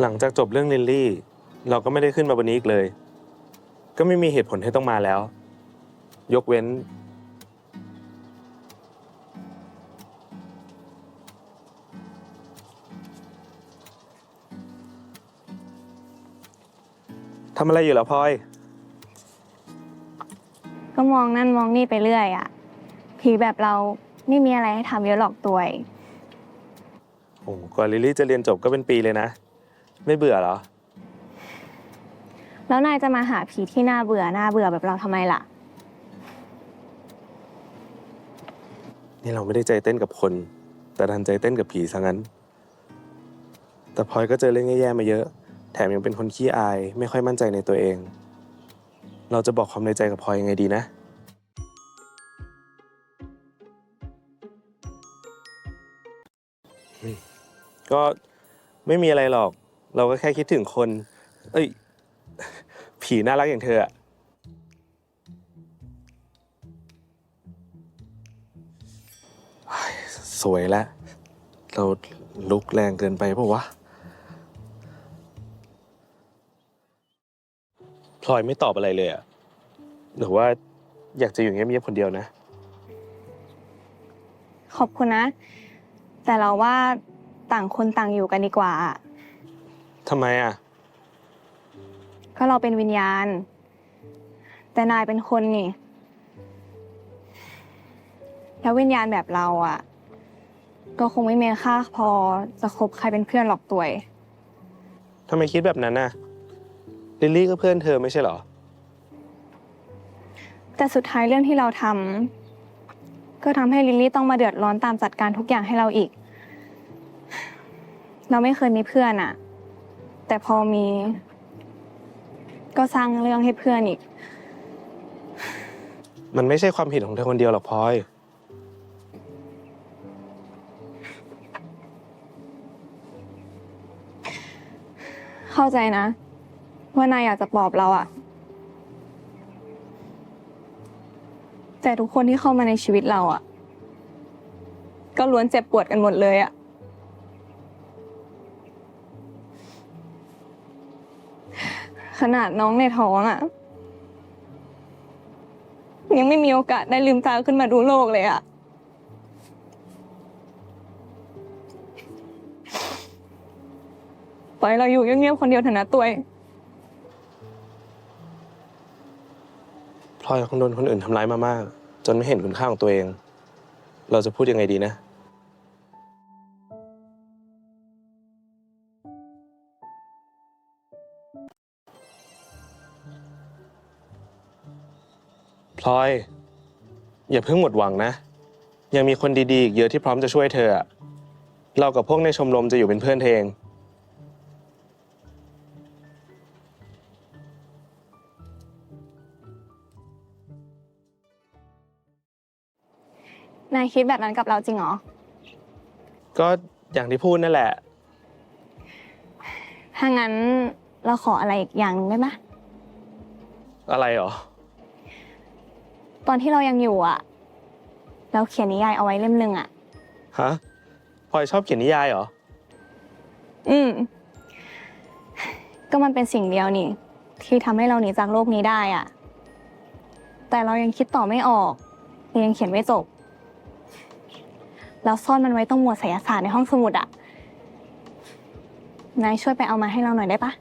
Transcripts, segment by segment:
หลังจากจบเรื่องลิลลี่ เราก็ไม่ได้ขึ้นมาบนนี้อีกเลย ก็ไม่มีเหตุผลให้ต้องมาแล้ว ยกเว้น ทำอะไรอยู่เหรอพลอย ก็มองนั่นมองนี่ไปเรื่อยอะผีแบบเราไม่มีอะไรให้ทำเยอะหรอกตัวเองโอ้กว่าลิลลี่จะเรียนจบก็เป็นปีเลยนะ ไม่เบื่อเหรอ แล้วนายจะมาหาผีที่น่าเบื่อน่าเบื่อแบบเราทำไมล่ะ นี่เราไม่ได้ใจเต้นกับคน แต่ดันใจเต้นกับผีซะงั้น แต่พลอยก็เจอเรื่องแย่ๆมาเยอะ แถมยังเป็นคนขี้อาย ไม่ค่อยมั่นใจในตัวเอง เราจะบอกความในใจกับพลอยยังไงดีนะอืมก็ไม่มีอะไรหรอก เราก็แค่คิดถึงคน เอ้ย ผีน่ารักอย่างเธออะสวยแล้ว เราลุกแรงเกินไปปะวะพลอยไม่ตอบอะไรเลยอะหรือว่าอยากจะอยู่เงียบๆคนเดียวนะ ขอบคุณนะ แต่เราว่าต่างคนต่างอยู่กันดีกว่าอะ ทำไมอะก็เราเป็นวิญญาณ แต่นายเป็นคนนี่ แล้ววิญญาณแบบเราอะ ก็คงไม่มีค่าพอจะคบใครเป็นเพื่อนหรอกตัวย ทำไมคิดแบบนั้นน่ะ ลิลลี่ก็เพื่อนเธอไม่ใช่เหรอ แต่สุดท้ายเรื่องที่เราทำก็ทำให้ลิลลี่ต้องมาเดือดร้อนตามจัดการทุกอย่างให้เราอีก เราไม่เคยมีเพื่อนอะ แต่พอมี ก็สร้างเรื่องให้เพื่อนอีก มันไม่ใช่ความผิดของเธอคนเดียวหรอกพลอย เข้าใจนะ ว่านายอยากจะปลอบเราอะแต่ทุกคนที่เข้ามาในชีวิตเราอะก็ล้วนเจ็บปวดกันหมดเลยอะ ขนาดน้องในท้องอะยังไม่มีโอกาสได้ลืมตาขึ้นมาดูโลกเลยอะปล่อยเราอยู่เงียบๆคนเดียวเถอะนะตัวเองพลอยคงโดนคนอื่นทำร้ายมามาก จนไม่เห็นคุณค่าของตัวเอง เราจะพูดยังไงดีนะ พลอย อย่าเพิ่งหมดหวังนะ ยังมีคนดีๆอีกเยอะที่พร้อมจะช่วยเธออะเรากับพวกในชมรมจะอยู่เป็นเพื่อนเธอเอง นายคิดแบบนั้นกับเราจริงเหรอ ก็อย่างที่พูดนั่นแหละ ถ้างั้นเราขออะไรอีกอย่างหนึ่งได้ไหมอะไรเหรอ ตอนที่เรายังอยู่อะเราเขียนนิยายเอาไว้เล่มหนึ่งอะฮะพลอยชอบเขียนนิยายเหรอ อืม ก็มันเป็นสิ่งเดียวนี่ ที่ทำให้เราหนีจากโลกนี้ได้อะแต่เรายังคิดต่อไม่ออกยังเขียนไม่จบ เราซ่อนมันไว้ตรงหมวดไสยศาสตร์ในห้องสมุดอะนายช่วยไปเอามาให้เราหน่อยได้ปะ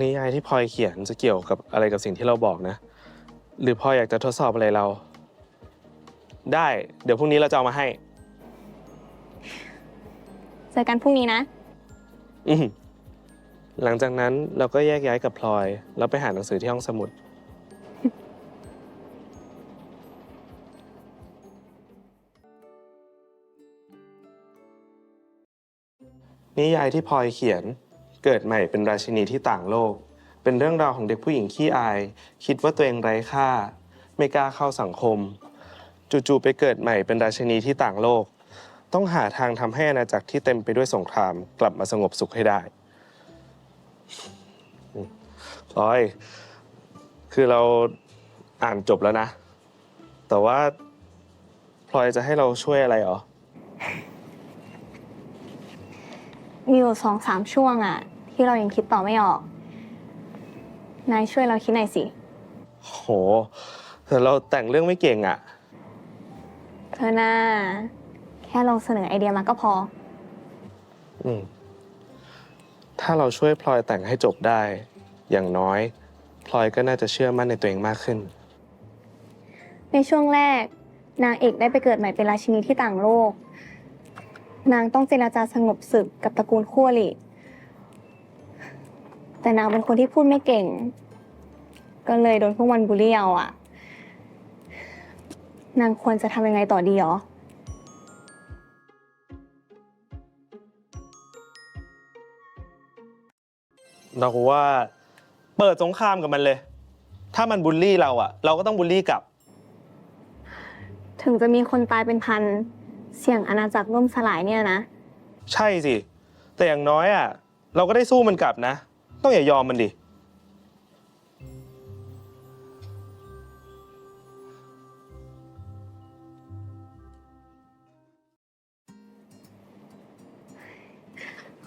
นิยายที่พลอยเขียนจะเกี่ยวกับอะไรกับสิ่งที่เราบอกนะ หรือพลอยอยากจะทดสอบอะไรเรา ได้ เดี๋ยวพรุ่งนี้เราจะเอามาให้ เจอกันพรุ่งนี้นะ อืมหลังจากนั้นเราก็แยกย้ายกับพลอย แล้วไปหาหนังสือที่ห้องสมุด นิยายที่พลอยเขียน เกิดใหม่เป็นราชินีที่ต่างโลก เป็นเรื่องราวของเด็กผู้หญิงขี้อาย คิดว่าตัวเองไร้ค่า ไม่กล้าเข้าสังคม จู่ๆไปเกิดใหม่เป็นราชินีที่ต่างโลก ต้องหาทางทำให้อาณาจักรที่เต็มไปด้วยสงคราม กลับมาสงบสุขให้ได้พลอย คือเราอ่านจบแล้วนะ แต่ว่าพลอยจะให้เราช่วยอะไรเหรอ มีอยู่สองสามช่วงอะที่เรายังคิดต่อไม่ออก นายช่วยเราคิดหน่อยสิโหแต่เราแต่งเรื่องไม่เก่งอะเธอหน้า แค่ลองเสนอไอเดียมาก็พอ อืม ถ้าเราช่วยพลอยแต่งให้จบได้ อย่างน้อย พลอยก็น่าจะเชื่อมั่นในตัวเองมากขึ้น ในช่วงแรก นางเอกได้ไปเกิดใหม่เป็นราชินีที่ต่างโลก นางต้องเจรจาสงบศึกกับตระกูลขั้วหลี แต่นางเป็นคนที่พูดไม่เก่ง ก็เลยโดนพวกมันบูลลี่เอาอะนางควรจะทำยังไงต่อดีหรอ เราว่า เปิดสงครามกับมันเลย ถ้ามันบูลลี่เราอะเราก็ต้องบูลลี่กลับ ถึงจะมีคนตายเป็นพัน เสี่ยงอาณาจักรล่มสลายเนี่ยนะ ใช่สิ แต่อย่างน้อยอะเราก็ได้สู้มันกลับนะ ต้องอย่ายอมมันดิ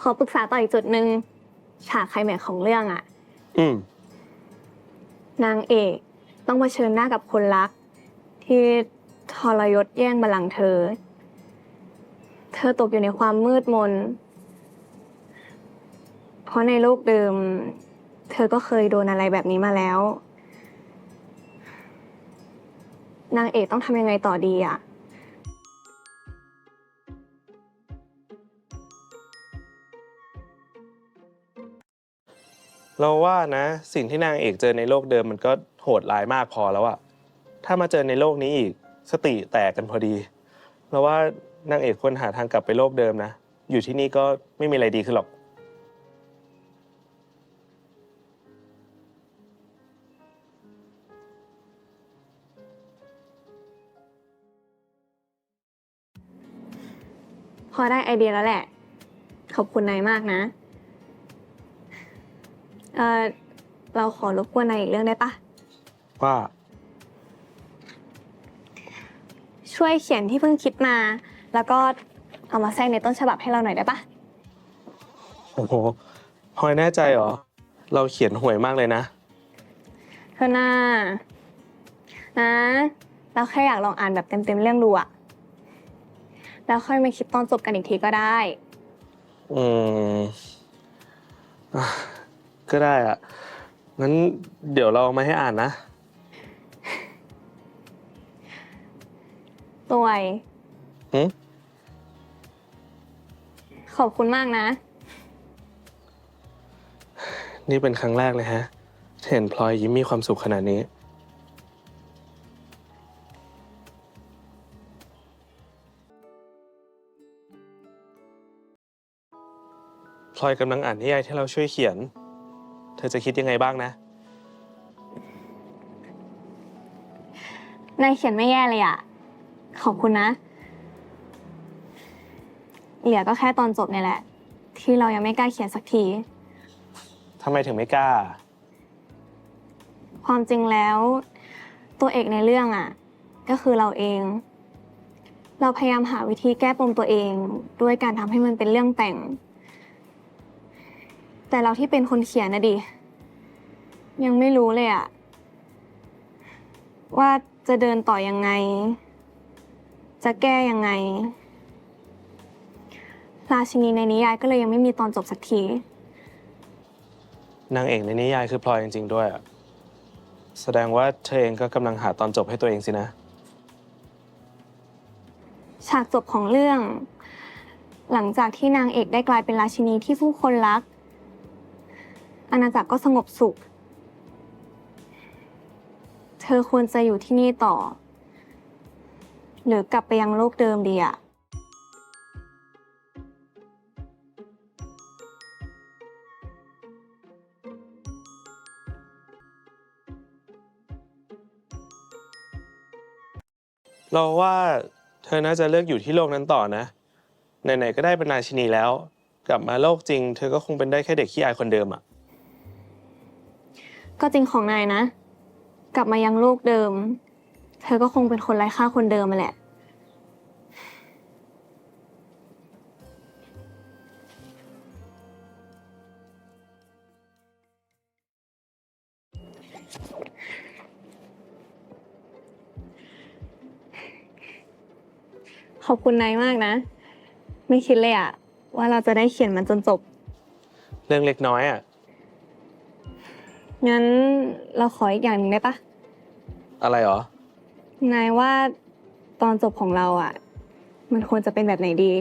ขอปรึกษาต่ออีกจุดหนึ่งฉากไคลแม็กซ์ของเรื่องอะอืม นางเอกต้องเผชิญหน้ากับคนรัก ที่ทรยศแย่งบัลลังก์เธอ เธอตกอยู่ในความมืดมน เพราะในโลกเดิม เธอก็เคยโดนอะไรแบบนี้มาแล้ว นางเอกต้องทำยังไงต่อดีอะเราว่านะ สิ่งที่นางเอกเจอในโลกเดิมมันก็โหดร้ายมากพอแล้วอะถ้ามาเจอในโลกนี้อีกสติแตกกันพอดี เราว่านางเอกควรหาทางกลับไปโลกเดิมนะ อยู่ที่นี่ก็ไม่มีอะไรดีขึ้นหรอก พอได้ไอเดียแล้วแหละ ขอบคุณนายมากนะ เออเราขอรบกวนนายอีกเรื่องได้ปะ ว่าช่วยเขียนที่เพิ่งคิดมา แล้วก็เอามาแทรกในต้นฉบับให้เราหน่อยได้ปะ โอ้โหพลอยแน่ใจเหรอ เราเขียนห่วยมากเลยนะ เธอหน้านะ เราแค่อยากลองอ่านแบบเต็มๆเรื่องดูอะ แล้วค่อยมาคิดตอนจบกันอีกทีก็ได้ อืมอะก็ได้อะงั้นเดี๋ยวเราเอามาให้อ่านนะ ตัวยหึ ขอบคุณมากนะ นี่เป็นครั้งแรกเลยฮะที่เห็นพลอยยิ้มมีความสุขขนาดนี้ ลอยกำลังอ่านนิยายที่เราช่วยเขียน เธอจะคิดยังไงบ้างนะ นายเขียนไม่แย่เลยอะขอบคุณนะ เหลือก็แค่ตอนจบเนี่ยแหละ ที่เรายังไม่กล้าเขียนสักที ทำไมถึงไม่กล้า ความจริงแล้ว ตัวเอกในเรื่องอะก็คือเราเอง เราพยายามหาวิธีแก้ปมตัวเอง ด้วยการทำให้มันเป็นเรื่องแต่ง แต่เราที่เป็นคนเขียนนะดิ ยังไม่รู้เลยอะว่าจะเดินต่อยังไง จะแก้ยังไง ราชินีในนิยายก็เลยยังไม่มีตอนจบสักที นางเอกในนิยายคือพลอยจริงๆด้วยอะแสดงว่าเธอเองก็กำลังหาตอนจบให้ตัวเองสินะ ฉากจบของเรื่อง หลังจากที่นางเอกได้กลายเป็นราชินีที่ผู้คนรัก อาณาจักรก็สงบสุข เธอควรจะอยู่ที่นี่ต่อ หรือกลับไปยังโลกเดิมดีอะเราว่าเธอน่าจะเลือกอยู่ที่โลกนั้นต่อนะ ไหนๆก็ได้เป็นราชินีแล้ว กลับมาโลกจริง เธอก็คงเป็นได้แค่เด็กขี้อายคนเดิมอะ ก็จริงของนายนะ กลับมายังโลกเดิม เธอก็คงเป็นคนไร้ค่าคนเดิมแหละ ขอบคุณนายมากนะ ไม่คิดเลยอะว่าเราจะได้เขียนมันจนจบ เรื่องเล็กน้อยอะ งั้นเราขออีกอย่างหนึ่งได้ปะอะไรหรอ นายว่าตอนจบของเราอะมันควรจะเป็นแบบไหนดี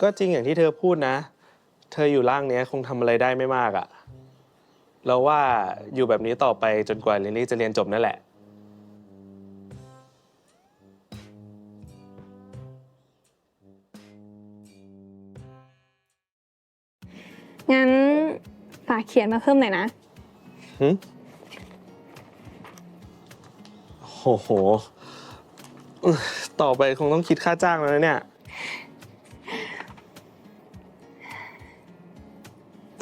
ก็จริงอย่างที่เธอพูดนะ เธออยู่ร่างเนี้ยคงทำอะไรได้ไม่มากอะเราว่าอยู่แบบนี้ต่อไปจนกว่าลิลลี่จะเรียนจบนั่นแหละ งั้นฝากเขียนมาเพิ่มหน่อยนะ หึโหโหอื้อต่อไปคงต้องคิดค่าจ้างแล้วนะเนี่ย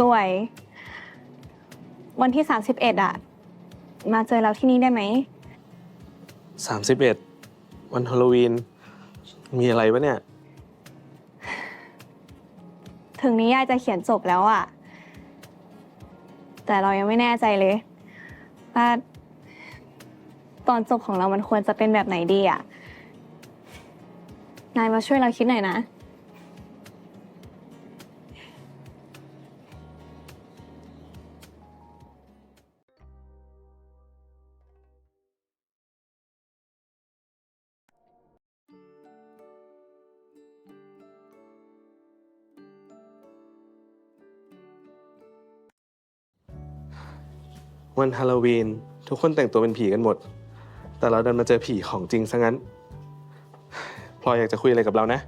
ตัวย วันที่ 31อะมาเจอเราที่นี่ได้ไหม 31 วันฮาโลวีน มีอะไรวะเนี่ย ถึงนิยายจะเขียนจบแล้วอะแต่เรายังไม่แน่ใจเลยว่าตอนจบของเรามันควรจะเป็นแบบไหนดีอะนายมาช่วยเราคิดหน่อยนะ วันฮาโลวีน ทุกคนแต่งตัวเป็นผีกันหมด แต่เราดันมาเจอผีของจริงซะงั้นพลอยอยากจะคุยอะไรกับเรานะ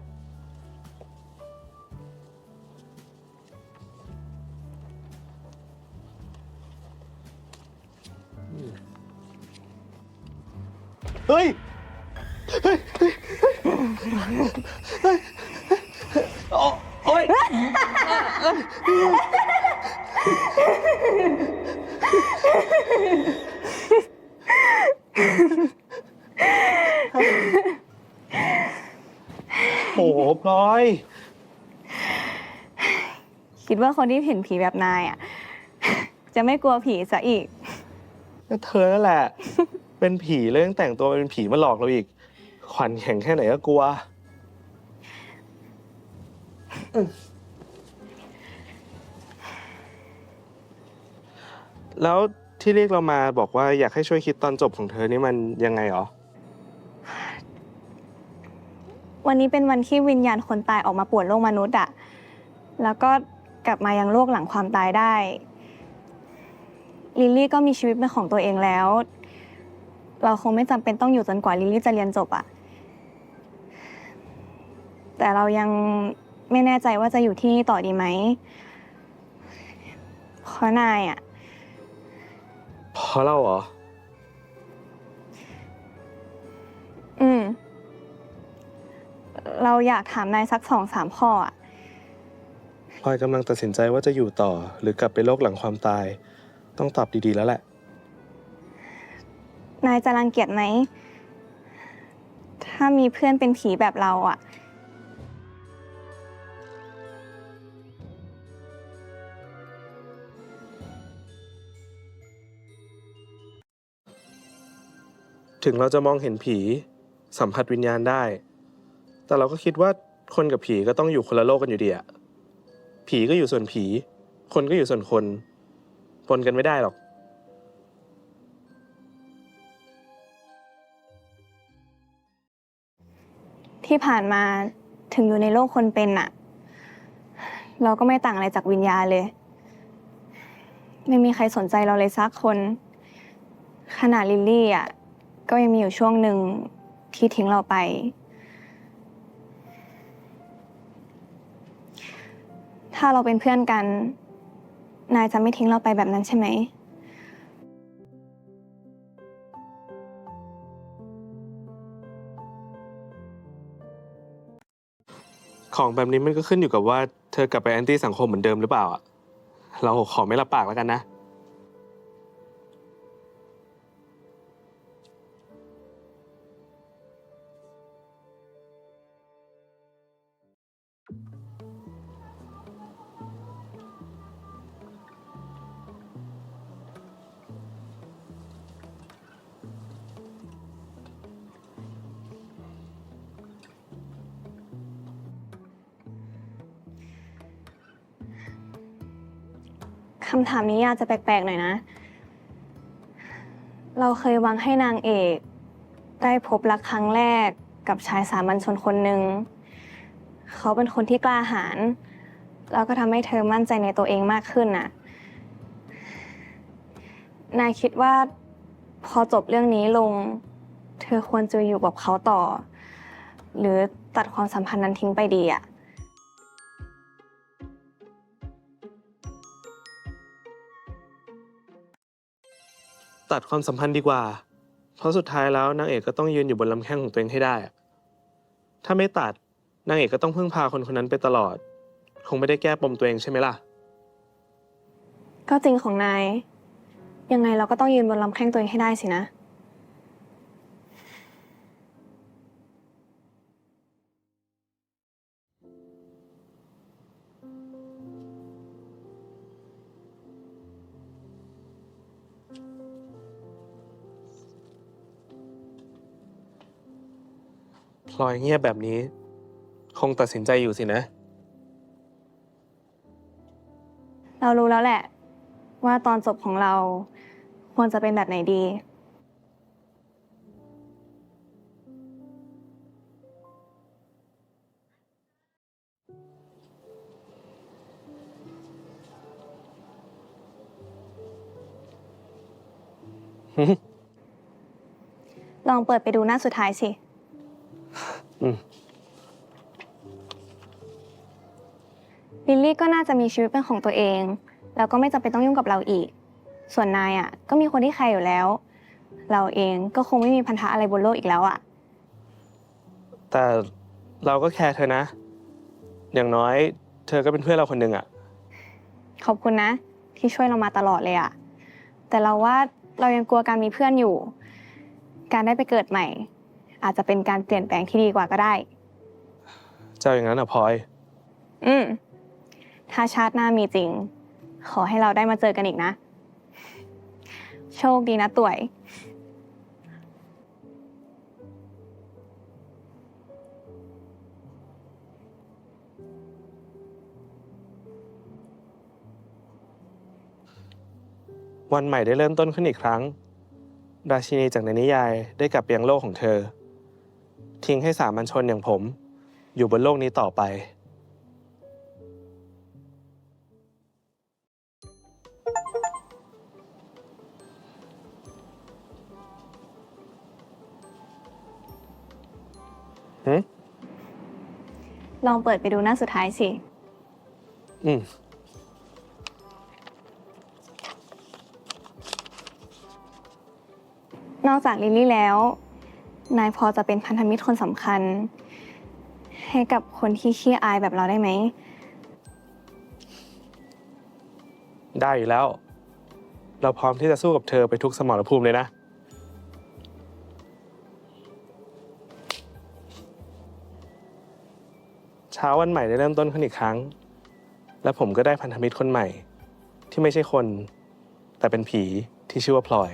คิดว่าคนที่เห็นผีแบบนายอะจะไม่กลัวผีซะอีก ก็เธอนั่นแหละ เป็นผีแล้วยังแต่งตัวเป็นผีมาหลอกเราอีก ขวัญแข็งแค่ไหนก็กลัว แล้วที่เรียกเรามาบอกว่าอยากให้ช่วยคิดตอนจบของเธอนี่มันยังไงหรอ วันนี้เป็นวันที่วิญญาณคนตายออกมาป่วนโลกมนุษย์อะแล้วก็ กลับมายังโลกหลังความตายได้ ลิลลี่ก็มีชีวิตเป็นของตัวเองแล้ว เราคงไม่จำเป็นต้องอยู่จนกว่าลิลลี่จะเรียนจบอะแต่เรายังไม่แน่ใจว่าจะอยู่ที่นี่ต่อดีไหมเพราะนายอะเพราะเราเหรอ อืม เราอยากถามนายสักสองสามข้ออะพ ลอยกำลังตัดสินใจว่าจะอยู่ต่อหรือกลับไปโลกหลังความตาย ต้องตอบดีๆแล้วแหละ นายจะรังเกียจไหม ถ้ามีเพื่อนเป็นผีแบบเราอะถึงเราจะมองเห็นผี สัมผัสวิญญาณได้ แต่เราก็คิดว่าคนกับผีก็ต้องอยู่คนละโลกกันอยู่ดีอะ ผีก็อยู่ส่วนผี คนก็อยู่ส่วนคนปนกันไม่ได้หรอกที่ผ่านมาถึงอยู่ในโลกคนเป็นอะเราก็ไม่ต่างอะไรจากวิญญาณเลย ไม่มีใครสนใจเราเลยสักคน ขนาดลิลลี่อะก็ยังมีอยู่ช่วงหนึ่งที่ทิ้งเราไป ถ้าเราเป็นเพื่อนกัน นายจะไม่ทิ้งเราไปแบบนั้นใช่ไหม ของแบบนี้มันก็ขึ้นอยู่กับว่าเธอกลับไปแอนตี้สังคมเหมือนเดิมหรือเปล่าอะเราขอไม่รับปากแล้วกันนะ คำถามนี้อาจจะแปลกๆหน่อยนะ เราเคยหวังให้นางเอก ได้พบรักครั้งแรกกับชายสามัญชนคนหนึ่ง เขาเป็นคนที่กล้าหาญแล้วก็ทำให้เธอมั่นใจในตัวเองมากขึ้นน่ะ นายคิดว่าพอจบเรื่องนี้ลง เธอควรจะอยู่กับเขาต่อ หรือตัดความสัมพันธ์นั้นทิ้งไปดีอะ ตัดความสัมพันธ์ดีกว่า เพราะสุดท้ายแล้วนางเอกก็ต้องยืนอยู่บนลำแข้งของตัวเองให้ได้อะถ้าไม่ตัดนางเอกก็ต้องพึ่งพาคนคนนั้นไปตลอด คงไม่ได้แก้ปมตัวเองใช่ไหมล่ะ ก็จริงของนาย ยังไงเราก็ต้องยืนบนลำแข้งตัวเองให้ได้สินะ ลอยเงียบแบบนี้ คงตัดสินใจอยู่สินะ เรารู้แล้วแหละ ว่าตอนจบของเราควรจะเป็นแบบไหนดี ลองเปิดไปดูหน้าสุดท้ายสิ ลิลลี่ก็น่าจะมีชีวิตเป็นของตัวเอง แล้วก็ไม่จำเป็นต้องยุ่งกับเราอีก ส่วนนายอะก็มีคนที่ใครอยู่แล้ว เราเองก็คงไม่มีพันธะอะไรบนโลกอีกแล้วอะ แต่เราก็แคร์เธอนะ อย่างน้อย เธอก็เป็นเพื่อนเราคนหนึ่งอะขอบคุณนะ ที่ช่วยเรามาตลอดเลยอะ แต่เราว่าเรายังกลัวการมีเพื่อนอยู่ การได้ไปเกิดใหม่ อาจจะเป็นการเปลี่ยนแปลงที่ดีกว่าก็ได้ เจ้าอย่างนั้นอะพลอย อืม ถ้าชาติหน้ามีจริง ขอให้เราได้มาเจอกันอีกนะ โชคดีนะต่วย วันใหม่ได้เริ่มต้นขึ้นอีกครั้ง ราชินีจากในนิยายได้กลับไปยังโลกของเธอ ทิ้งให้สามัญชนอย่างผม อยู่บนโลกนี้ต่อไป ลองเปิดไปดูหน้าสุดท้ายสิ อืม นอกจากลิลลี่แล้ว นายพอจะเป็นพันธมิตรคนสำคัญ ให้กับคนที่ขี้อายแบบเราได้ไหม ได้อยู่แล้ว เราพร้อมที่จะสู้กับเธอไปทุกสมรภูมิเลยนะ ช้าวันใหม่ได้เริ่มต้นขึ้นอีกครั้ง และผมก็ได้พันธมิตรคนใหม่ ที่ไม่ใช่คน แต่เป็นผีที่ชื่อว่าพลอย